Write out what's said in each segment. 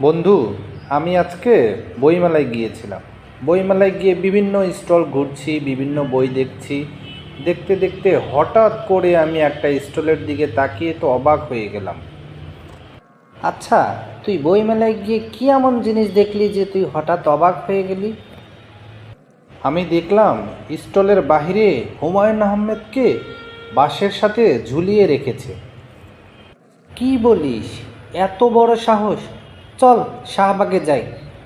বন্ধু, আমি আজকে বইমেলায় গিয়েছিলাম। বইমেলায় গিয়ে বিভিন্ন স্টল ঘুরছি, বিভিন্ন বই দেখছি। দেখতে দেখতে হঠাৎ করে আমি একটা স্টলের দিকে তাকিয়ে তো অবাক হয়ে গেলাম। আচ্ছা তুই বইমেলায় গিয়ে কি এমন জিনিস দেখলি যে তুই হঠাৎ অবাক হয়ে গেলি? আমি দেখলাম, স্টলের বাহিরে হুমায়ুন আহমেদকে বাঁশের সাথে ঝুলিয়ে রেখেছে। কি বলিস? এত বড় সাহস! চল শাহবাগে যাই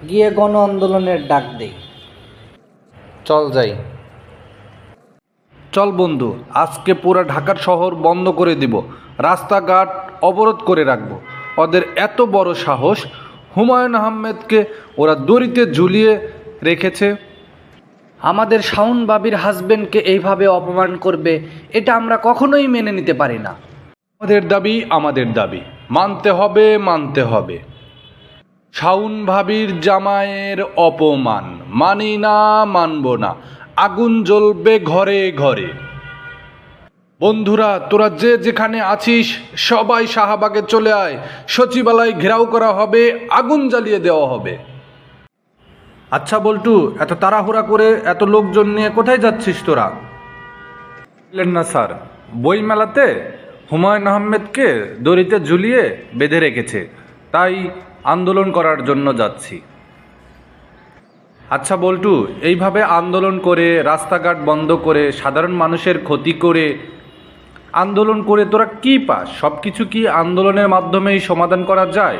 গিয়ে গণ আন্দোলনের ডাক দেই। চল যাই। চল বন্ধু আজকে পুরো ঢাকার শহর বন্ধ করে দিব রাস্তাঘাট অবরোধ করে রাখব। ওদের এত বড় সাহস হুমায়ুন আহমেদকে ওরা দড়িতে ঝুলিয়ে রেখেছে। আমাদের শাউন বাবির হাজবেন্ডকে এইভাবে অপমান করবে এটা আমরা কখনোই মেনে নিতে পারি না। আমাদের দাবি আমাদের দাবি মানতে হবে মানতে হবে। শাউন ভাবির জামাইয়ের অপমান। মানি না মানব না। আগুন জ্বলবে ঘরে ঘরে। বন্ধুরা তোরা যে যেখানে আছিস সবাই শাহবাগে চলে আয়। সচিবালয় ঘেরাও করা হবে আগুন জ্বালিয়ে দেওয়া হবে। আচ্ছা বল্টু এত তাড়াহুড়া করে এত লোকজন নিয়ে কোথায় যাচ্ছিস তোরা? না স্যার। বইমেলাতে হুমায়ুন আহমেদকে দড়িতে ঝুলিয়ে বেঁধে রেখেছে। তাই আন্দোলন করার জন্য যাচ্ছি। আচ্ছা বল্টু, এইভাবে আন্দোলন করে, রাস্তাঘাট বন্ধ করে, সাধারণ মানুষের ক্ষতি করে, আন্দোলন করে তোরা কি পাস? সব কিছু কি আন্দোলনের মাধ্যমেই সমাধান করা যায়?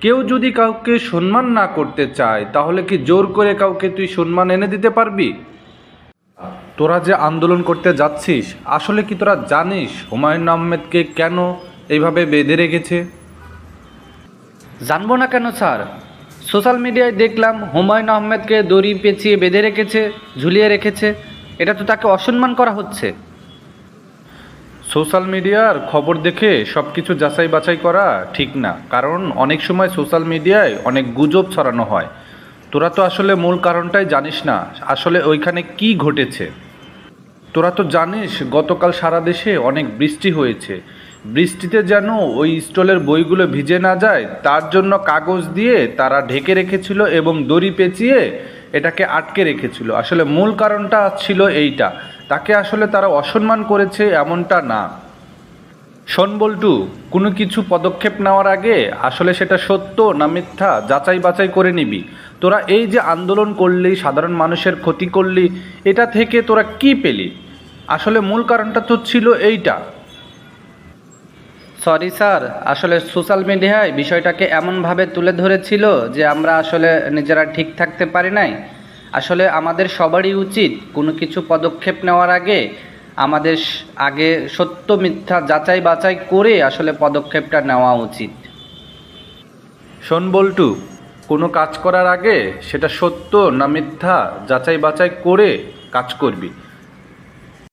কেউ যদি কাউকে সম্মান না করতে চায়, তাহলে কি জোর করে কাউকে তুই সম্মান এনে দিতে পারবি? তোরা যে আন্দোলন করতে যাচ্ছিস, আসলে কি তোরা জানিস হুমায়ুন আহমেদকে কেন এইভাবে বেঁধে রেখেছে? জানব না কেন, স্যার? সোশ্যাল মিডিয়ায় দেখলাম হুমায়ুন আহমেদকে দড়ি পেঁচিয়ে বেঁধে রেখেছে, ঝুলিয়ে রেখেছে। এটা তো তাকে অসম্মান করা হচ্ছে। সোশ্যাল মিডিয়ার খবর দেখে সব কিছু যাচাই বাছাই করা ঠিক না, কারণ অনেক সময় সোশ্যাল মিডিয়ায় অনেক গুজব ছড়ানো হয়। তোরা তো আসলে মূল কারণটাই জানিস না, আসলে ওইখানে কি ঘটেছে? তোরা তো জানিস, গতকাল সারা দেশে অনেক বৃষ্টি হয়েছে। বৃষ্টিতে যেন ওই স্টলের বইগুলো ভিজে না যায়, তার জন্য কাগজ দিয়ে তারা ঢেকে রেখেছিল এবং দড়ি পেঁচিয়ে এটাকে আটকে রেখেছিল। আসলে মূল কারণটা ছিল এইটা। তাকে আসলে তারা অসম্মান করেছে এমনটা না। শোন বল্টু, কোনো কিছু পদক্ষেপ নেওয়ার আগে আসলে সেটা সত্য না মিথ্যা যাচাই বাছাই করে নিবি। তোরা এই যে আন্দোলন করলি, সাধারণ মানুষের ক্ষতি করলি, এটা থেকে তোরা কি পেলি? আসলে মূল কারণটা তো ছিল এইটা। সরি স্যার আসলে সোশ্যাল মিডিয়ায় বিষয়টাকে এমনভাবে তুলে ধরেছিল যে আমরা আসলে নিজেরা ঠিক থাকতে পারি নাই। আসলে আমাদের সবারই উচিত কোনো কিছু পদক্ষেপ নেওয়ার আগে আমাদের আগে সত্য মিথ্যা যাচাই বাছাই করে আসলে পদক্ষেপটা নেওয়া উচিত। শোন বল্টু, কোনো কাজ করার আগে সেটা সত্য না মিথ্যা যাচাই বাছাই করে কাজ করবি।